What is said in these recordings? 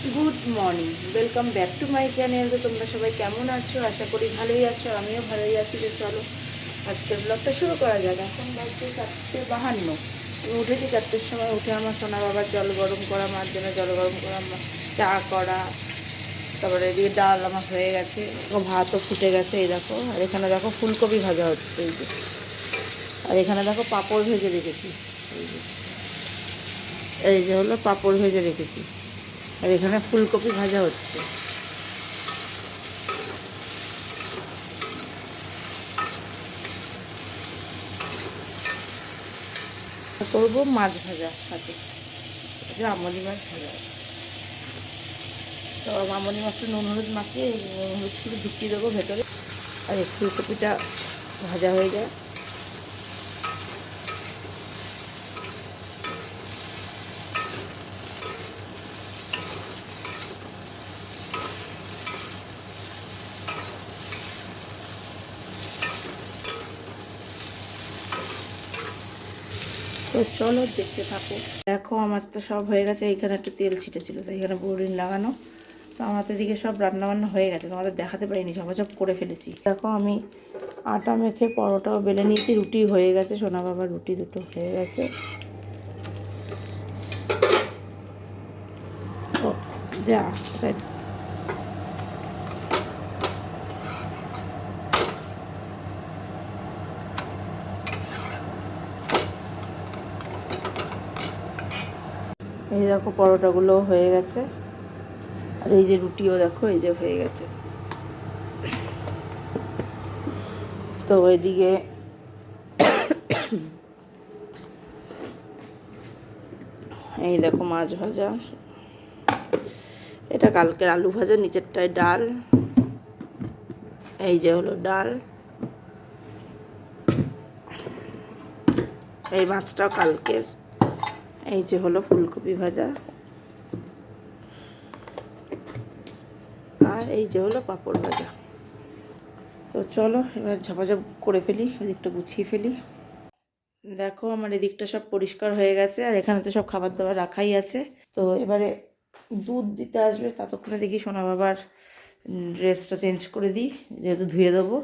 Good morning welcome back to my channel তো তোমরা সবাই কেমন আছো? আশা করি ভালোই আছো। আমিও ভালোই আছি। যে চলো, আজকের ব্লগটা শুরু করা যাক। এখন বাজছে চারটে বাহান্ন। আমি উঠেছি চারটের সময়। উঠে আমার সোনা বাবার জল গরম করা, মার জন্য জল গরম করা চা করা, তারপরে এদিকে ডাল আমার হয়ে গেছে। ভাতও ফুটে গেছে, এই দেখো। আর এখানে দেখো ফুলকপি ভাজা হচ্ছে। এই যে। আর এখানে দেখো পাঁপড় ভেজে রেখেছি। এই যে। এই যে হলো পাঁপড় ভেজে রেখেছি। আর এখানে ফুলকপি ভাজা হচ্ছে। করব মাছ ভাজা সাথে। আমলি মাছ ভাজা। তো আমলি মাছটা নুন হলুদ মাখিয়ে নুন হলুদ শুধু ঢুকিয়ে দেবো ভেতরে। আর ফুলকপিটা ভাজা হয়ে যায়। তো চলো দেখতে থাকো। দেখো, আমার তো সব হয়ে গেছে। এখানে একটু তেল ছিটে ছিল তো এখানে বোরিন লাগানো। তো আমাদের দিকে সব রান্নাবান্না হয়ে গেছে। তোমাদের দেখাতে পারিনি, সব করে ফেলেছি। দেখো, আমি আটা মেখে পরোটাও বেলে নিয়েছি, রুটি হয়ে গেছে। সোনা বাবার রুটি দুটো হয়ে গেছে। যা এই দেখো পরোটাগুলো হয়ে গেছে। আর এই যে রুটিও দেখো, এই যে হয়ে গেছে। তো ওইদিকে এই দেখো মাছ ভাজা। এটা কালকের আলু ভাজা, নিচেরটায় ডাল। এই যে হলো ডাল। এই মাছটাও কালকের। এই যে হলো ফুলকপি ভাজা। আর এই যে হলো পাঁপড় ভাজা। তো চলো, এবার ঝাপাঝাপ করে ফেলি, এদিকটা গুছিয়ে ফেলি। দেখো, আমার এদিকটা সব পরিষ্কার হয়ে গেছে, আর এখানে তো সব খাবার দাবার রাখাই আছে। তো এবারে দুধ দিতে আসবে, ততক্ষণে দেখি সোনা বাবার ড্রেসটা চেঞ্জ করে দিই, যেহেতু ধুয়ে দেবো,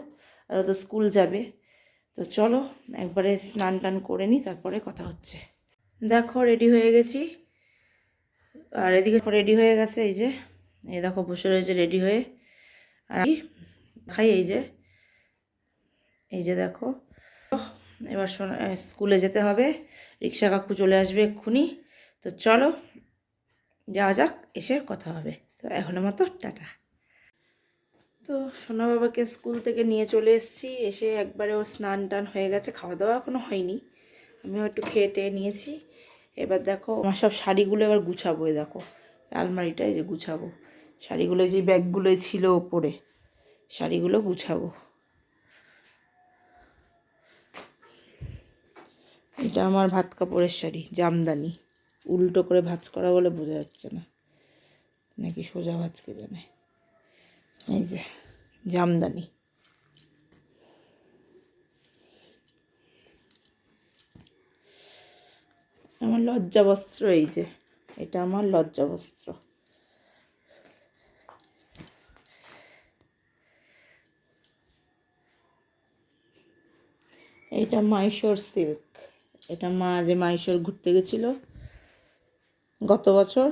আর তো স্কুল যাবে। তো চলো, একবারে স্নান টান করে নিই, তারপরে কথা হচ্ছে। দেখো রেডি হয়ে গেছি। আর এদিকে রেডি হয়ে গেছে, এই যে। এই দেখো, বসে রয়েছে রেডি হয়ে। আর খাই, এই যে। এই যে দেখো। এবার স্কুলে যেতে হবে। রিক্সা কাকু চলে আসবে এক্ষুনি। তো চলো, যাওয়া যাক, এসে কথা হবে। তো এখনের মতো, টাটা। তো সোনা বাবাকে স্কুল থেকে নিয়ে চলে এসেছি। এসে একবারে ওর স্নান টান হয়ে গেছে খাওয়া দাওয়া এখনও হয়নি। আমিও একটু খেয়ে টেয়ে নিয়েছি। এবার দেখো, আমার সব শাড়িগুলো এবার গুছাবো এই দেখো। আলমারিটা এই যে গুছাবো। শাড়িগুলো যে ব্যাগগুলো ছিল ওপরে, শাড়িগুলো গুছাবো। এটা আমার ভাত কাপড়ের শাড়ি, জামদানি। উল্টো করে ভাঁজ করা বলে বোঝা যাচ্ছে না। নাকি সোজা ভাঁজ কে জানে? এই যে, জামদানি। আমার লজ্জা বস্ত্র এই যে, এটা আমার লজ্জা বস্ত্র। এটা মাইশোর সিল্ক এটা মা যে মাইশোর ঘুরতে গেছিল গত বছর,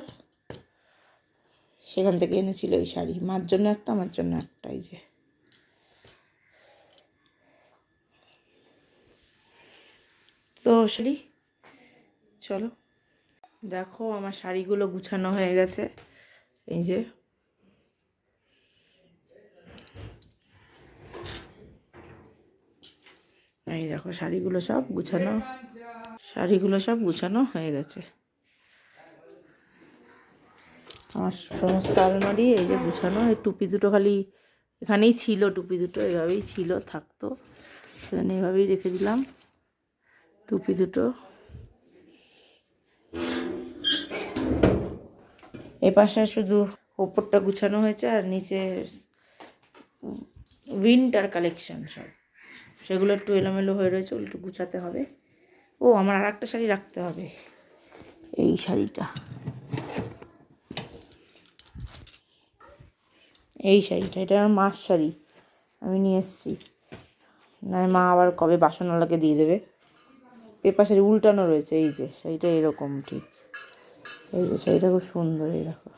সেখান থেকে এনেছিল এই শাড়ি। মার জন্য একটা, আমার জন্য একটা এই যে। তো শাড়ি চলো। দেখো আমার শাড়িগুলো গুছানো হয়ে গেছে। এই যে। এই দেখো শাড়িগুলো সব গুছানো। শাড়িগুলো সব গুছানো হয়ে গেছে। আমার সমস্ত আলমারি এই যে গুছানো। এই টুপি দুটো খালি এখানেই ছিল, টুপি দুটো এভাবেই ছিল, থাকতো। সেখানে এভাবেই রেখে দিলাম। টুপি দুটো। এ পাশে শুধু ওপরটা গুছানো হয়েছে আর নিচে উইন্টার কালেকশান সব। সেগুলো একটু এলোমেলো হয়ে রয়েছে, ওগুলো একটু গুছাতে হবে। ও, আমার আর একটা শাড়ি রাখতে হবে। এই শাড়িটা। এই শাড়িটা, এটা আমার মার শাড়ি। আমি নিয়ে এসেছি। না, মা আবার কবে বাসনওয়ালাকে দিয়ে দেবে। পেপার শাড়ি উল্টানো রয়েছে, এই যে, শাড়িটা এরকম ঠিক। এই যে শাড়িটা খুব সুন্দর, এই দেখো।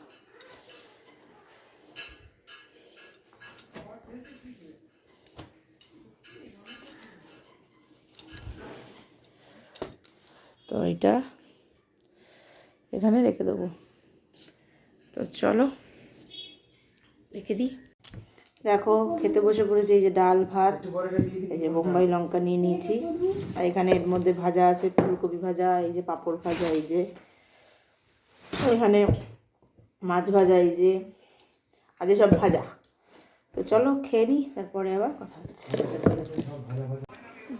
তো এটা এখানে রেখে দেবো। তো চলো, রেখে দিই। দেখো, খেতে বসে পড়েছি, এই যে ডাল, ভাত, এই যে বোম্বাই লঙ্কা নিয়ে নিয়েছি। আর এখানে এর মধ্যে ভাজা আছে, ফুলকপি ভাজা, এই যে পাঁপড় ভাজা, এই যে এখানে মাছ ভাজা এই যে আজ সব ভাজা। তো চলো খেয়ে নিই, তারপরে আবার কথা হচ্ছে।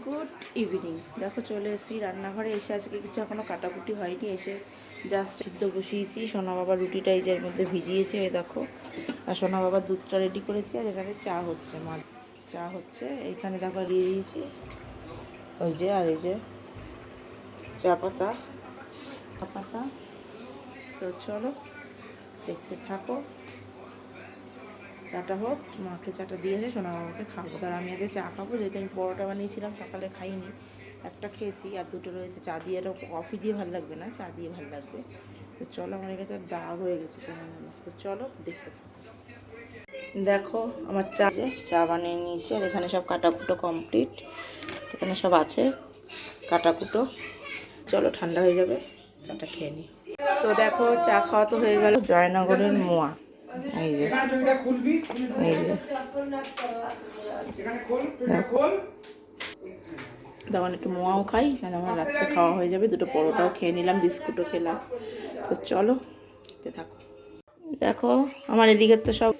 গুড ইভিনিং দেখো চলে এসেছি রান্নাঘরে, এসে আজকে কিছু এখনও কাটাকুটি হয়নি, এসে জাস্ট সিদ্ধ বসিয়েছি। সোনা বাবা রুটিটা এই যে এর মধ্যে ভিজিয়েছে ওই দেখো। আর সোনা বাবার দুধটা রেডি করেছি, আর এখানে চা হচ্ছে মা চা হচ্ছে এইখানে দেখো দিয়ে দিয়েছি। ওই যে, আর এই যে, চা পাতা। চা পাতা। তো চলো, দেখতে থাকো। চাটা হোক, মাকে চাটা দিয়েছে সোনা বাবাকে খাব। তার আমি আজকে চা খাব, যেহেতু আমি পরোটা বানিয়েছিলাম, সকালে খাইনি। একটা খেয়েছি আর দুটো রয়েছে। চা দিয়ে এটা কফি দিয়ে ভালো লাগবে না, চা দিয়ে ভালো লাগবে। তো চলো, আমার কাছে দাগ হয়ে গেছে তো চলো, দেখতে দেখো, আমার চা চা বানিয়ে নিয়েছি, আর এখানে সব কাটাকুটো কমপ্লিট এখানে সব আছে, কাটাকুটো। চলো, ঠান্ডা হয়ে যাবে, চাটা খেয়ে নিই তো দেখো, চা খাওয়া তো হয়ে গেল। জয়নগরের মোয়া। এই যে। এই যে। তখন একটু মোয়াও খাই, কেন আমার রাত্রে খাওয়া হয়ে যাবে। দুটো পরোটাও খেয়ে নিলাম, বিস্কুটও খেলাম। তো চলো থাকো দেখো, আমার এদিকের তো সব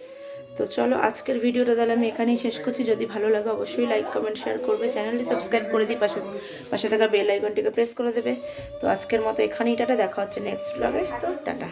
তো চলো আজকের ভিডিওটা তাহলে আমি এখানেই শেষ করছি। যদি ভালো লাগে অবশ্যই লাইক কমেন্ট শেয়ার করবে। চ্যানেলটি সাবস্ক্রাইব করে দিই পাশে পাশে থাকা বেল আইকনটিকে প্রেস করে দেবে। তো আজকের মতো এখানেই, টাটা। দেখা হচ্ছে নেক্সট ব্লগে তো টাটা।